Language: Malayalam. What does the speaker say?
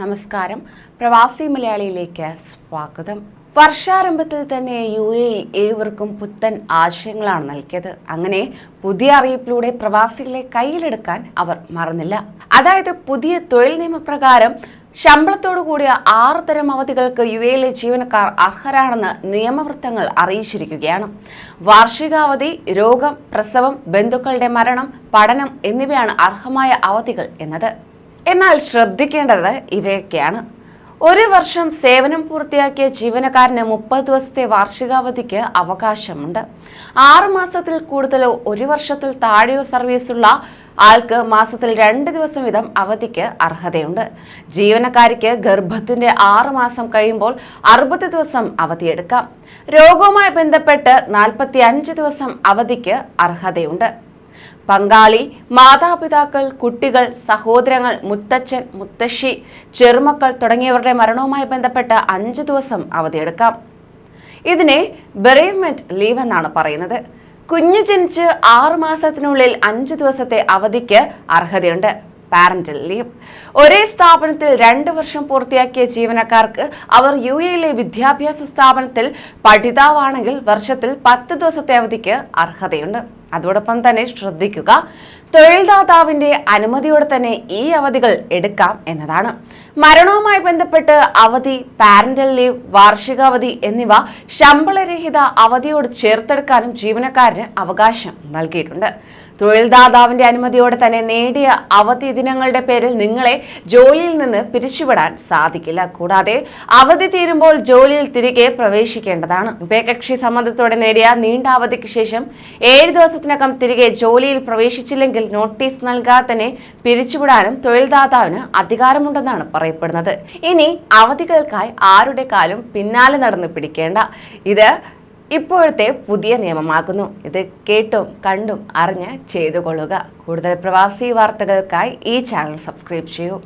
നമസ്കാരം. പ്രവാസി മലയാളിയിലേക്ക് സ്വാഗതം. വർഷാരംഭത്തിൽ തന്നെ യു എ ഏവർക്കും പുത്തൻ ആശയങ്ങളാണ് നൽകിയത്. അങ്ങനെ പുതിയ അറിയിപ്പിലൂടെ പ്രവാസികളെ കയ്യിലെടുക്കാൻ അവർ മറന്നില്ല. അതായത് പുതിയ തൊഴിൽ നിയമപ്രകാരം ശമ്പളത്തോടു കൂടിയ ആറ് തരം അവധികൾക്ക് യു എയിലെ ജീവനക്കാർ അർഹരാണെന്ന് നിയമവൃത്തങ്ങൾ അറിയിച്ചിരിക്കുകയാണ്. വാർഷികാവധി രോഗം പ്രസവം ബന്ധുക്കളുടെ മരണം പഠനം എന്നിവയാണ് അർഹമായ അവധികൾ എന്നത്. എന്നാൽ ശ്രദ്ധിക്കേണ്ടത് ഇവയൊക്കെയാണ്. ഒരു വർഷം സേവനം പൂർത്തിയാക്കിയ ജീവനക്കാരന് മുപ്പത് ദിവസത്തെ വാർഷികാവധിക്ക് അവകാശമുണ്ട്. ആറ് മാസത്തിൽ കൂടുതലോ ഒരു വർഷത്തിൽ താഴെയോ സർവീസുള്ള ആൾക്ക് മാസത്തിൽ രണ്ട് ദിവസം വീതം അവധിക്ക് അർഹതയുണ്ട്. ജീവനക്കാരിക്ക് ഗർഭത്തിന്റെ ആറ് മാസം കഴിയുമ്പോൾ അറുപത് ദിവസം അവധിയെടുക്കാം. രോഗവുമായി ബന്ധപ്പെട്ട് നാൽപ്പത്തി അഞ്ച് ദിവസം അവധിക്ക് അർഹതയുണ്ട്. പങ്കാളി മാതാപിതാക്കൾ കുട്ടികൾ സഹോദരങ്ങൾ മുത്തച്ഛൻ മുത്തശ്ശി ചെറുമക്കൾ തുടങ്ങിയവരുടെ മരണവുമായി ബന്ധപ്പെട്ട് അഞ്ച് ദിവസം അവധിയെടുക്കാം. ഇതിനെ ബെറേവ്മെന്റ് ലീവ് എന്നാണ് പറയുന്നത്. കുഞ്ഞ് ജനിച്ച് ആറു മാസത്തിനുള്ളിൽ അഞ്ച് ദിവസത്തെ അവധിക്ക് അർഹതയുണ്ട്. പാരന്റൽ ലീവ് ഒരേ സ്ഥാപനത്തിൽ രണ്ട് വർഷം പൂർത്തിയാക്കിയ ജീവനക്കാർക്ക് അവർ യു എയിലെ വിദ്യാഭ്യാസ സ്ഥാപനത്തിൽ പഠിതാവാണെങ്കിൽ വർഷത്തിൽ പത്ത് ദിവസത്തെ അവധിക്ക് അർഹതയുണ്ട്. അതോടൊപ്പം തന്നെ ശ്രദ്ധിക്കുക. തൊഴിൽദാതാവിന്റെ അനുമതിയോടെ തന്നെ ഈ അവധികൾ എടുക്കാം എന്നതാണ്. മരണവുമായി ബന്ധപ്പെട്ട് അവധി പാരന്റൽ ലീവ് വാർഷികാവധി എന്നിവ ശമ്പളരഹിത അവധിയോട് ചേർത്തെടുക്കാനും ജീവനക്കാരന് അവകാശം നൽകിയിട്ടുണ്ട്. തൊഴിൽദാതാവിന്റെ അനുമതിയോടെ തന്നെ നേടിയ അവധി ദിനങ്ങളുടെ പേരിൽ നിങ്ങളെ ജോലിയിൽ നിന്ന് പിരിച്ചുവിടാൻ സാധിക്കില്ല. കൂടാതെ അവധി തീരുമ്പോൾ ജോലിയിൽ തിരികെ പ്രവേശിക്കേണ്ടതാണ്. ഉഭയകക്ഷി സമ്മതത്തോടെ നേടിയ നീണ്ട അവധിക്ക് ശേഷം ഏഴ് ദിവസത്തിനകം തിരികെ ജോലിയിൽ പ്രവേശിച്ചില്ലെങ്കിൽ നോട്ടീസ് നൽകാതെ പിരിച്ചുവിടാനും തൊഴിൽദാതാവിന് അധികാരമുണ്ടെന്നാണ് പറയപ്പെടുന്നത്. ഇനി അവധികൾക്കായി ആരുടെ കാലും പിന്നാലെ നടന്ന് പിടിക്കേണ്ട? ഇത് ഇപ്പോഴത്തെ പുതിയ നിയമമാകുന്നു. ഇത് കേട്ടും കണ്ടും അറിഞ്ഞ് ചെയ്തു കൊള്ളുക കൂടുതൽ പ്രവാസി വാർത്തകൾക്കായി ഈ ചാനൽ സബ്സ്ക്രൈബ് ചെയ്യൂ.